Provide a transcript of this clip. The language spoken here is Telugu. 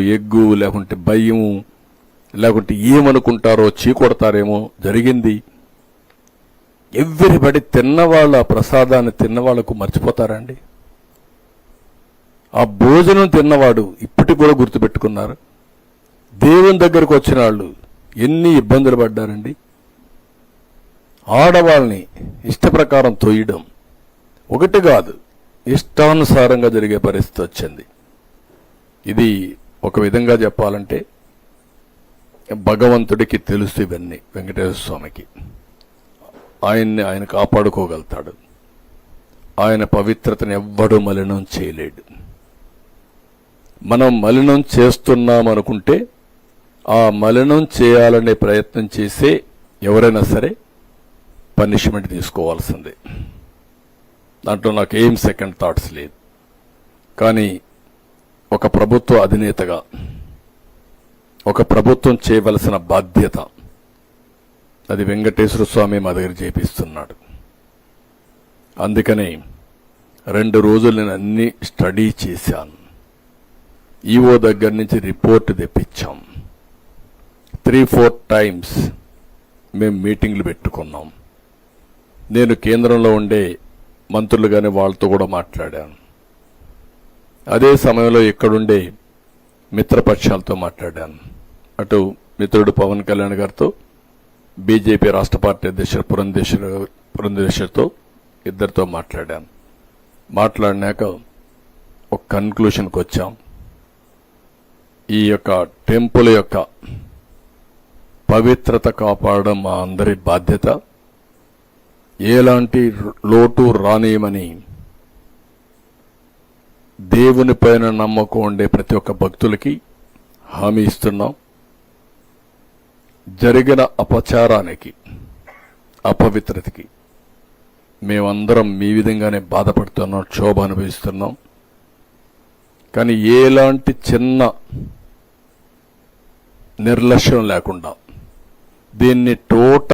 ఎగ్గు లేకుంటే భయము లేకుంటే ఏమనుకుంటారో చీకొడతారేమో జరిగింది. ఎవ్వరిబడి తిన్నవాళ్ళు ఆ ప్రసాదాన్ని తిన్నవాళ్ళకు మర్చిపోతారండి. ఆ భోజనం తిన్నవాడు ఇప్పటికి కూడా గుర్తుపెట్టుకున్నారు. దేవుని దగ్గరకు వచ్చిన వాళ్ళు ఎన్ని ఇబ్బందులు పడ్డారండి. ఆడవాళ్ళని ఇష్ట ప్రకారం ఒకటి కాదు ఇష్టానుసారంగా జరిగే పరిస్థితి వచ్చింది. ఇది ఒక విధంగా చెప్పాలంటే భగవంతుడికి తెలుసు ఇవన్నీ వెంకటేశ్వర స్వామికి. ఆయన్ని ఆయన కాపాడుకోగలుగుతాడు. ఆయన పవిత్రతను ఎవ్వడూ మలినం చేయలేడు. మనం మలినం చేస్తున్నాం అనుకుంటే ఆ మలినం చేయాలనే ప్రయత్నం చేసే ఎవరైనా సరే పనిష్మెంట్ తీసుకోవాల్సిందే. దాంట్లో నాకు ఏం సెకండ్ థాట్స్ లేదు కానీ ఒక ప్రభుత్వ అధినేతగా ఒక ప్రభుత్వం చేయవలసిన బాధ్యత అది వెంకటేశ్వర స్వామి మా దగ్గర చేపిస్తున్నాడు. అందుకని రెండు రోజులు నేను అన్ని స్టడీ చేశాను. ఈఓ దగ్గర నుంచి రిపోర్ట్ తెప్పించాం. త్రీ ఫోర్ టైమ్స్ మేము మీటింగ్లు పెట్టుకున్నాం. నేను కేంద్రంలో ఉండే మంత్రులు కానీ వాళ్ళతో కూడా మాట్లాడాను. అదే సమయంలో ఇక్కడుండే మిత్రపక్షాలతో మాట్లాడాను. అటు మిత్రుడు పవన్ కళ్యాణ్ గారితో బీజేపీ రాష్ట్ర పార్టీ అధ్యక్షుడు పురంధేశ్వర పురంధేశ్వరితో ఇద్దరితో మాట్లాడాను. మాట్లాడినాక ఒక కన్క్లూషన్కి వచ్చాం. ఈ యొక్క టెంపుల్ యొక్క పవిత్రత కాపాడడం మా అందరి బాధ్యత. ఎలాంటి లోటు రానియమని దేవుని పైన నమ్మకం ఉండే ప్రతి ఒక్క భక్తులకి హామీ ఇస్తున్నాం. జరిగిన అపచారానికి అపవిత్రతకి మేమందరం మీ విధంగానే బాధపడుతున్నాం క్షోభ అనుభవిస్తున్నాం. కానీ ఎలాంటి చిన్న నిర్లక్ష్యం లేకుండా దీన్ని టోటల్